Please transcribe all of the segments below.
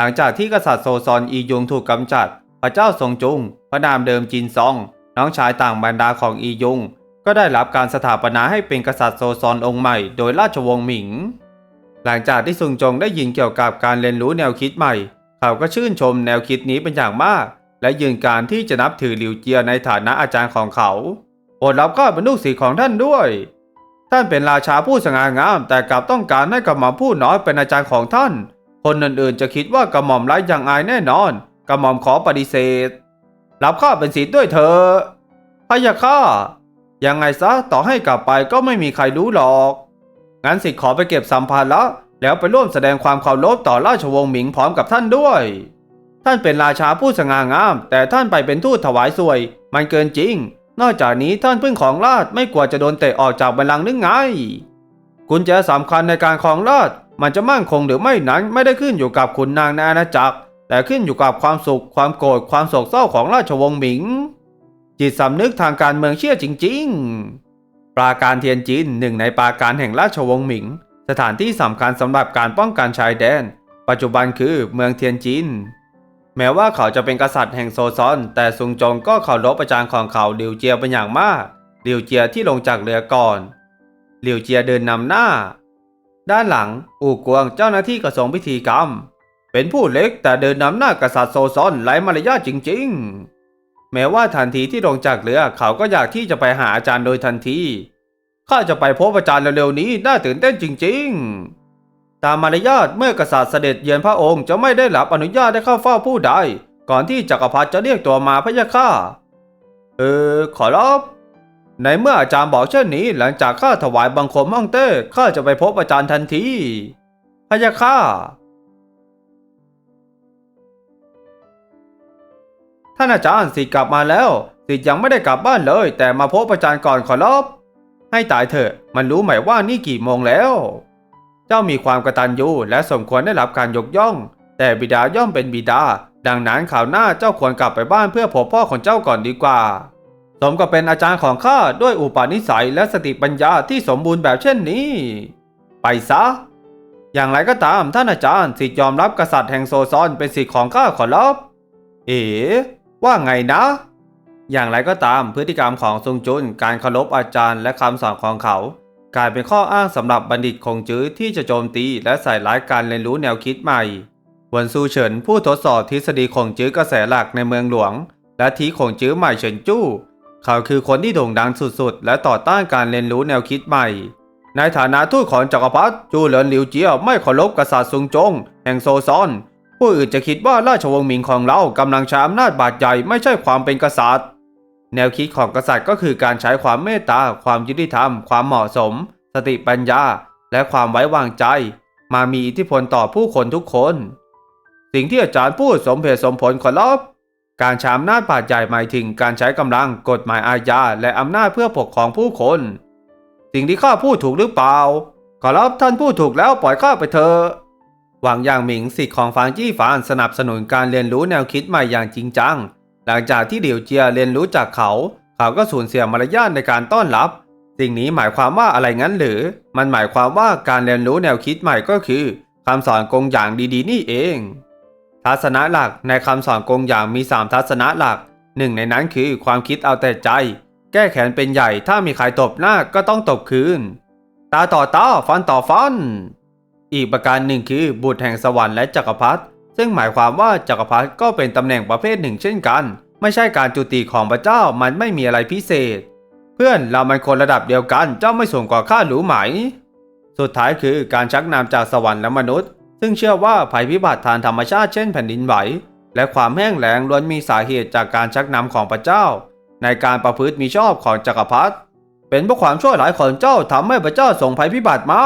หลังจากที่กษัตริย์โซซอนอียุงถูกกำจัด พระเจ้าทรงจุง พระนามเดิมจินซอง น้องชายต่างบรรดาของอียุงก็ได้รับการสถาปนาให้เป็นกษัตริย์โซซอนองค์ใหม่โดยราชวงศ์หมิง หลังจากที่ซุงจงได้ยินเกี่ยวกับการเรียนรู้แนวคิดใหม่ เขาก็ชื่นชมแนวคิดนี้เป็นอย่างมาก และยืนการที่จะนับถือหลิวเจียในฐานะอาจารย์ของเขาโปรดรับข้าเป็นลูกศิษย์ของท่านด้วย ท่านเป็นราชาผู้สง่างาม แต่กลับต้องการให้กระหม่อมผู้น้อยเป็นอาจารย์ของท่าน คนอื่นๆจะคิดว่ากระหม่อมไร้อย่างอายแน่นอน กระหม่อมขอปฏิเสธ รับข้าเป็นศิษย์ด้วยเถอะพะยะข้ายังไงซะต่อให้กลับไปก็ไม่มีใครรู้หรอก งั้นสิขอไปเก็บสัมภาระแล้วไปร่วมแสดงความเคารพต่อราชวงศ์หมิงพร้อมกับท่านด้วย ท่านเป็นราชาผู้สง่างาม แต่ท่านไปเป็นทูตถวายสวย มันเกินจริง นอกจากนี้ท่านเพิ่งของราชไม่กลัวจะโดนเตะออกจากบัลลังก์นึกไง กุญแจสำคัญในการครองราช มันจะมั่นคงหรือไม่นั้นไม่ได้ขึ้นอยู่กับขุนนางในอาณาจักร แต่ขึ้นอยู่กับความสุข ความโกรธ ความโศกเศร้าของราชวงศ์หมิง จิตสำนึกทางการเมืองเชื่อจริง ๆ ปราการเทียนจินหนึ่งในปราการแห่งราชวงศ์หมิง สถานที่สำคัญสำหรับการป้องกันชายแดน ปัจจุบันคือเมืองเทียนจิน แม้ว่าเขาจะเป็นกษัตริย์แห่งโซซอน แต่ซุงจงก็เคารพอาจารย์ของเขาหลิวเจียเป็นอย่างมากหลิวเจียที่ลงจากเรือก่อนหลิวเจียเดินนำหน้า ด้านหลัง อู่กวงเจ้าหน้าที่กระทรวงพิธีกรรม เป็นผู้เล็กแต่เดินนำหน้ากษัตริย์โซซอนไร้มารยาทจริงๆ แม้ว่าทันทีที่ลงจากเรือเขาก็อยากที่จะไปหาอาจารย์โดยทันทีข้าจะไปพบอาจารย์เร็วๆนี้น่าตื่นเต้นจริงๆ ตามมารยาทเมื่อกษัตริย์เสด็จเยือนพระองค์จะไม่ได้รับอนุญาตให้เข้าเฝ้าผู้ใดก่อนที่จักรพรรดิจะเรียกตัวมาพระยะค่ะเออขอรับ ในเมื่ออาจารย์บอกเช่นนี้หลังจากข้าถวายบังคมฮ่องเต้ข้าจะไปพบอาจารย์ทันทีพะยะค่ะท่านอาจารย์สิกลับมาแล้วสิยังไม่ได้กลับบ้านเลย แต่มาพบอาจารย์ก่อนขอรับให้ตายเถอะ มันรู้ไหมว่านี่กี่โมงแล้ว เจ้ามีความกระตัญญูและสมควรได้รับการยกย่อง แต่บิดาย่อมเป็นบิดา ดังนั้นข่าวหน้าเจ้าควรกลับไปบ้านเพื่อพบพ่อของเจ้าก่อนดีกว่า สมกับเป็นอาจารย์ของข้าด้วยอุปนิสัยและสติปัญญาที่สมบูรณ์แบบเช่นนี้ ไปซะ อย่างไรก็ตามท่านอาจารย์สิทธิยอมรับกษัตริย์แห่งโซซอนเป็นสิทธิของข้าขอรับ เอ๋ว่าไงนะ อย่างไรก็ตามพฤติกรรมของซุงจุนการเคารพอาจารย์และคำสอนของเขา กลายเป็นข้ออ้างสำหรับบัณฑิตคงจื้อที่จะโจมตีและใส่ร้ายการเรียนรู้แนวคิดใหม่หวนซูเฉินผู้ทดสอบทฤษฎีคงจื้อกระแสหลักในเมืองหลวง และทีคงจื้อใหม่เฉินจู้ เขาคือคนที่โด่งดังสุดๆ และต่อต้านการเรียนรู้แนวคิดใหม่ ในฐานะทูตของจักรพรรดิจูเหลินหลิวเจียไม่เคารพกษัตริย์ซุงจง แห่งโซซอน ผู้อื่นจะคิดว่าราชวงศ์หมิงของเรากำลังใช้อำนาจบาดใหญ่ไม่ใช่ความเป็นกษัตริย์ แนวคิดของกษัตริย์ก็คือการใช้ความเมตตา ความยุติธรรม ความเหมาะสม สติปัญญา และความไว้วางใจ มามีอิทธิพลต่อผู้คนทุกคน สิ่งที่อาจารย์พูดสมเหตุสมผลขอรับ การใช้อำนาจบาดใหญ่หมายถึงการใช้กำลังกฎหมายอาญาและอำนาจเพื่อปกครองผู้คน สิ่งที่ข้าพูดถูกหรือเปล่า ขอรับท่านพูดถูกแล้วปล่อยข้าไปเถอะหวังอย่างหมิงสิทธิ์ของฟางจี้ฟานสนับสนุนการเรียนรู้แนวคิดใหม่อย่างจริงจัง หลังจากที่หลิวเจียเรียนรู้จากเขา เขาก็สูญเสียมารยาทในการต้อนรับ สิ่งนี้หมายความว่าอะไรงั้นหรือ มันหมายความว่าการเรียนรู้แนวคิดใหม่ก็คือคำสอนกงอย่างดีๆ นี่เอง ทัศนะหลักในคำสอนกงอย่างมี 3 ทัศนะหลัก หนึ่งในนั้นคือความคิดเอาแต่ใจ แก้แขนเป็นใหญ่ถ้ามีใครตบหน้าก็ต้องตบคืน ตาต่อตาฟันต่อฟัน อีกประการหนึ่งคือบุตรแห่งสวรรค์และจักรพรรดิซึ่งหมายความว่าจักรพรรดิก็เป็นตำแหน่งประเภทหนึ่งเช่นกัน ไม่ใช่การจุติของพระเจ้ามันไม่มีอะไรพิเศษ เพื่อนเรามันคนระดับเดียวกันเจ้าไม่สูงกว่าข้าหรือไหม สุดท้ายคือการชักนำจากสวรรค์และมนุษย์ ซึ่งเชื่อว่าภัยพิบัติทางธรรมชาติเช่นแผ่นดินไหว และความแห้งแล้งล้วนมีสาเหตุจากการชักนำของพระเจ้า ในการประพฤติมีชอบของจักรพรรดิเป็นเพราะความชั่วร้ายของเจ้าทำให้พระเจ้าส่งภัยพิบัติมา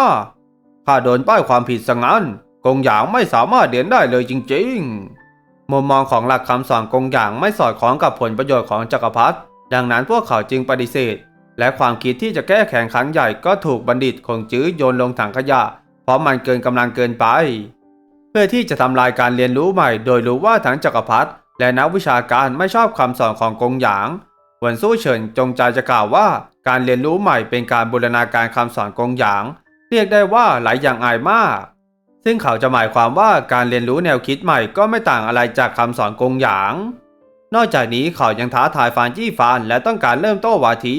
ข้าโดนป้ายความผิดสังงั้นกงหยางไม่สามารถเรียนได้เลยจริงๆ มุมมองของหลักคำสอนกงหยางไม่สอดคล้องกับผลประโยชน์ของจักรพรรดิดังนั้นพวกเขาจึงปฏิเสธ และความคิดที่จะแก้แขนครั้งใหญ่ก็ถูกบัณฑิตคงจื้อโยนลงถังขยะ เพราะมันเกินกำลังเกินไป เพื่อที่จะทำลายการเรียนรู้ใหม่ โดยรู้ว่าทั้งจักรพรรดิและนักวิชาการไม่ชอบคำสอนของกงหยางหวนสู้เฉินจงใจจะกล่าวว่าการเรียนรู้ใหม่เป็นการบูรณาการคำสอนกงหยาง เรียกได้ว่าหลายอย่างอายมาก ซึ่งเขาจะหมายความว่าการเรียนรู้แนวคิดใหม่ก็ไม่ต่างอะไรจากคำสอนกงหยาง นอกจากนี้เขายังท้าทายฟานจี้ฟานและต้องการเริ่มโต้วาที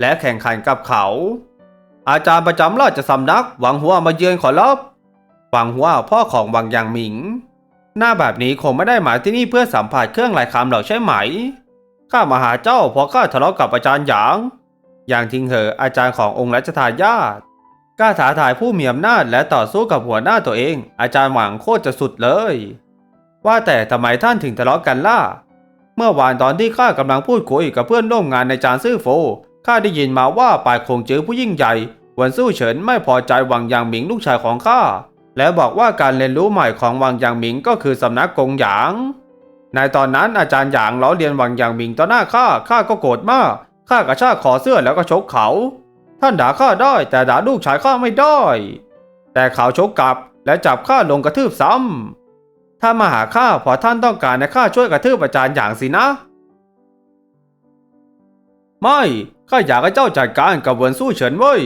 และแข่งขันกับเขา อาจารย์ประจำราชสำนักหวังหัวมาเยือนขอรับหวังหัวพ่อของหวังยางหมิง หน้าแบบนี้คงไม่ได้มาที่นี่เพื่อสัมผัสเครื่องหลายคำหรอกใช่ไหม ข้ามาหาเจ้าเพราะข้าทะเลาะกับอาจารย์หยาง อย่างทิ้งเหออาจารย์ขององค์รัชทายาทกล้าท้าทายผู้มีอำนาจและต่อสู้กับหัวหน้าตัวเอง อาจารย์หวังโคตรจะสุดเลย ว่าแต่ทำไมท่านถึงทะเลาะกันล่ะ เมื่อวานตอนที่ข้ากำลังพูดคุยกับเพื่อนร่วมงานในจานซื่อโฟ ข้าได้ยินมาว่าปายคงเจอผู้ยิ่งใหญ่หวนสู้เฉินไม่พอใจวังยางหมิงลูกชายของข้าและบอกว่าการเรียนรู้ใหม่ของวังยางหมิงก็คือสำนักกงหยาง ในตอนนั้นอาจารย์หยางล้อเลียนวังยางหมิงต่อหน้าข้าข้าก็โกรธมากข้ากระชากคอเสื้อแล้วก็ชกเขา ท่านด่าข้าได้แต่ด่าลูกชายข้าไม่ได้ แต่เขาชกกลับและจับข้าลงกระทืบซ้ำถ้ามาหาข้าเพราะท่านต้องการให้ข้าช่วยกระทืบอาจารย์อย่างสินะ ไม่ข้าอยากให้เจ้าจัดการกับเวินสู้เฉินเว้ย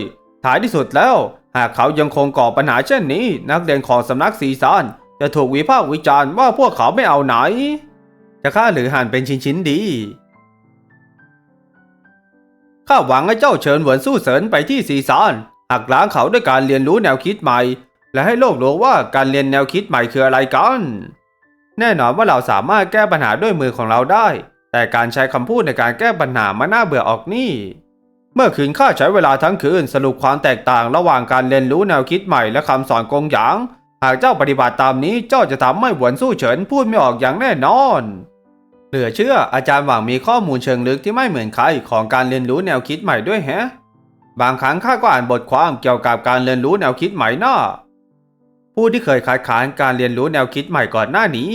ท้ายที่สุดแล้ว หากเขายังคงก่อปัญหาเช่นนี้ นักเรียนของสำนักสีซานจะถูกวิพากษ์วิจารณ์ว่าพวกเขาไม่เอาไหน จะฆ่าหรือหั่นเป็นชิ้นๆดีข้าหวังให้เจ้าเชิญเหวินสู้เฉินไปที่สีซานหักล้างเขาด้วยการเรียนรู้แนวคิดใหม่ และให้โลกรู้ว่าการเรียนแนวคิดใหม่คืออะไรกัน แน่นอนว่าเราสามารถแก้ปัญหาด้วยมือของเราได้ แต่การใช้คำพูดในการแก้ปัญหามันน่าเบื่อออกนี่ เมื่อคืนข้าใช้เวลาทั้งคืนสรุปความแตกต่างระหว่างการเรียนรู้แนวคิดใหม่และคำสอนกงหยาง หากเจ้าปฏิบัติตามนี้เจ้าจะทำให้หวนสู้เฉินพูดไม่ออกอย่างแน่นอน เหลือเชื่ออาจารย์หวังมีข้อมูลเชิงลึกที่ไม่เหมือนใครของการเรียนรู้แนวคิดใหม่ด้วยแฮะ บางครั้งข้าก็อ่านบทความเกี่ยวกับการเรียนรู้แนวคิดใหม่น่ะผู้ที่เคยคัดค้านการเรียนรู้แนวคิดใหม่ก่อนหน้านี้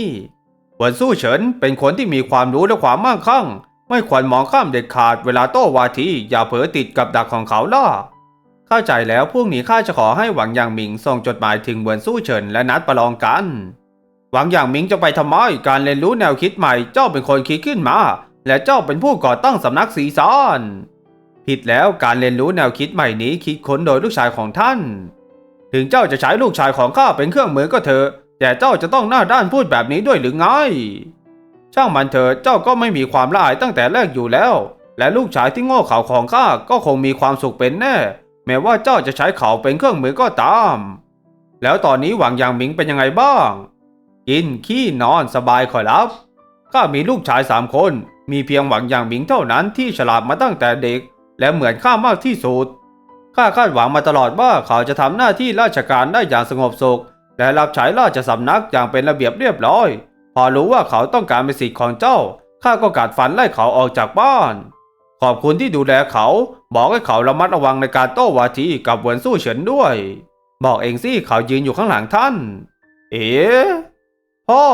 หวนสู้เฉินเป็นคนที่มีความรู้และความมั่งคั่ง ไม่ควรมองข้ามเด็ดขาดเวลาโต้วาทีอย่าเผลอติดกับดักของเขาล่ะเข้าใจแล้วพรุ่งนี้ข้าจะขอให้หวังยางหมิงส่งจดหมายถึงเหวนสู้เฉินและนัดประลองกัน หวังอย่างหมิงจะไปทำไมการเรียนรู้แนวคิดใหม่เจ้าเป็นคนคิดขึ้นมา และเจ้าเป็นผู้ก่อตั้งสำนักสีซานผิดแล้วการเรียนรู้แนวคิดใหม่นี้คิดค้นโดยลูกชายของท่าน ถึงเจ้าจะใช้ลูกชายของข้าเป็นเครื่องมือก็เถอะ แต่เจ้าจะต้องหน้าด้านพูดแบบนี้ด้วยหรือไง ช่างมันเถอะเจ้าก็ไม่มีความละอายตั้งแต่แรกอยู่แล้ว และลูกชายที่โง่เขลาของข้าก็คงมีความสุขเป็นแน่ แม้ว่าเจ้าจะใช้เขาเป็นเครื่องมือก็ตาม แล้วตอนนี้หวังยางหมิงเป็นยังไงบ้าง กินขี้นอนสบายขอยรับข้ามีลูกชายสามคน มีเพียงหวังยางหมิงเท่านั้นที่ฉลาดมาตั้งแต่เด็ก และเหมือนข้ามากที่สุดข้าคาดหวังมาตลอดว่าเขาจะทำหน้าที่ราชการได้อย่างสงบสุข และรับใช้ราชสำนักอย่างเป็นระเบียบเรียบร้อย พอรู้ว่าเขาต้องการเป็นสิทธิ์ของเจ้า ข้าก็กัดฟันไล่เขาออกจากบ้าน ขอบคุณที่ดูแลเขา บอกให้เขาระมัดระวังในการโต้วาทีกับเหวนสู้เฉินด้วย บอกเองสิเขายืนอยู่ข้างหลังท่าน เอ๋พ่อ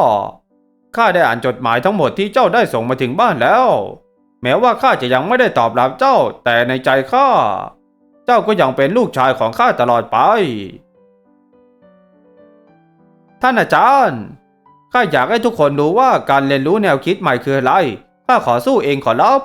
ข้าได้อ่านจดหมายทั้งหมดที่เจ้าได้ส่งมาถึงบ้านแล้ว แม้ว่าข้าจะยังไม่ได้ตอบรับเจ้า แต่ในใจข้า เจ้าก็ยังเป็นลูกชายของข้าตลอดไป ท่านอาจารย์ข้าอยากให้ทุกคนรู้ว่าการเรียนรู้แนวคิดใหม่คืออะไรข้าขอสู้เองขอรับ